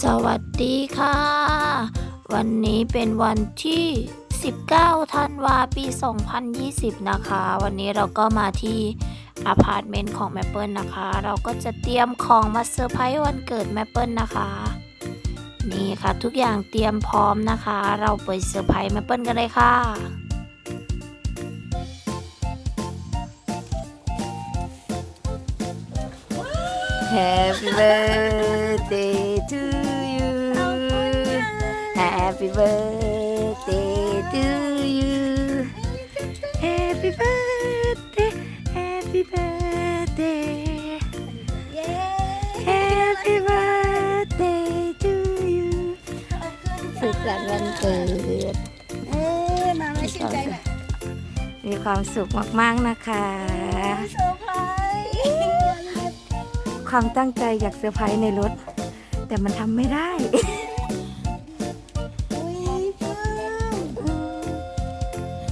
สวัสดีค่ะ วันนี้เป็นวันที่ 19 ธันวาปี 2020 นะคะ วันนี้เราก็มาที่อพาร์ตเมนต์ของแมปเปิลนะคะ เราก็จะเตรียมของมาเซอร์ไพรส์วันเกิดแมปเปิลนะคะ นี่ค่ะทุกอย่างเตรียมพร้อมนะคะ เราไปเซอร์ไพรส์แมปเปิลกันเลยค่ะ Happy birthday to you Happy birthday to you Happy birthday Happy birthday Happy birthday to you สุขสันต์วันเกิด เอ๊ะมาไม่ชื่นใจหน่อยมีความสุขมากๆนะคะ เซอร์ไพรส์ ความตั้งใจอยากเซอร์ไพรส์ในรถ แต่มันทำไม่ได้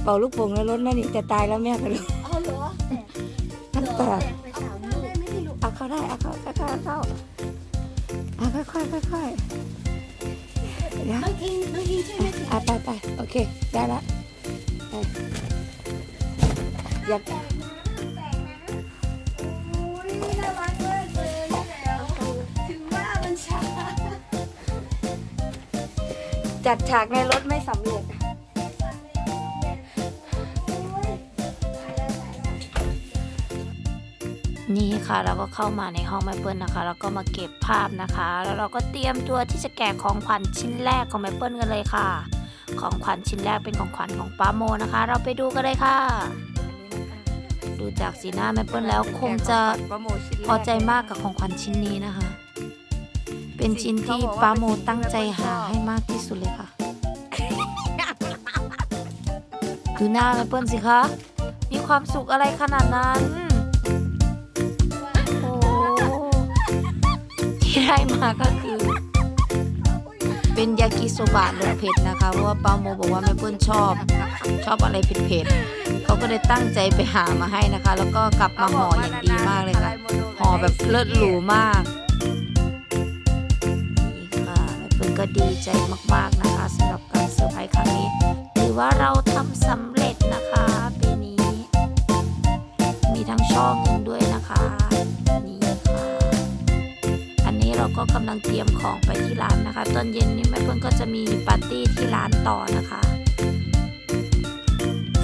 เป่าลูกโป่งในรถนั่นนี่จะตายแล้วแม่กับลูกเอาเหรอน้ำตาไปถามลูกไม่ได้ลูกเอาเข้าได้เอาเข้าเข้าเข้าเข้าเอาค่อยๆค่อยๆเดี๋ยวน้องอิงน้องอิงช่วยแม่ถืออะไปไปโอเคได้ละไปอยากอุ้ยน่ารักมากเลยแล้วถึงว่ามันช้าจัดฉากในรถไม่สำเร็จ นี่ค่ะเราก็เข้ามาในห้องแม่เปิ้ลนะคะ แล้วก็มาเก็บภาพนะคะ แล้วเราก็เตรียมตัวที่จะแกะของขวัญชิ้นแรกของแม่เปิ้ลกันเลยค่ะ ของขวัญชิ้นแรกเป็นของขวัญของป้าโมนะคะ เราไปดูกันเลยค่ะ ดูจากสีหน้าแม่เปิ้ลแล้วคงจะพอใจมากกับของขวัญชิ้นนี้นะคะ เป็นชิ้นที่ป้าโมตั้งใจหาให้มากที่สุดเลยค่ะ ดูหน้าแม่เปิ้ลสิคะมีความสุขอะไรขนาดนั้น ได้มาก็คือ เป็นยากิโซบะรสเผ็ดนะคะ เพราะว่าป้าโมบอกว่าแม่เปิ้ลชอบ ชอบอะไรเผ็ดๆเขาก็เลยตั้งใจไปหามาให้นะคะ แล้วก็กลับมาห่ออย่างดีมากเลยค่ะห่อแบบเลิศหรูมากนี่ค่ะแม่เปิ้ลก็ดีใจมากๆนะคะสำหรับการเซอร์ไพรส์ครั้งนี้ถือว่าเรา ก็กำลังเตรียมของไปที่ร้านนะคะ ตอนเย็นนี้แม่เพิ่งก็จะมีปาร์ตี้ที่ร้านต่อนะคะ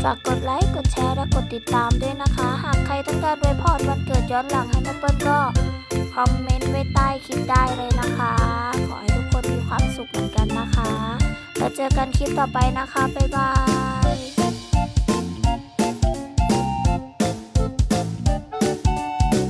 ฝากกดไลค์ กดแชร์ และกดติดตามด้วยนะคะ หากใครต้องการอวยพรวันเกิดย้อนหลังให้แม่เปิ้ลก็คอมเมนต์ไว้ใต้คลิปได้เลยนะคะ ขอให้ทุกคนมีความสุขเหมือนกันนะคะ แล้วเจอกันคลิปต่อไปนะคะ บ๊ายบาย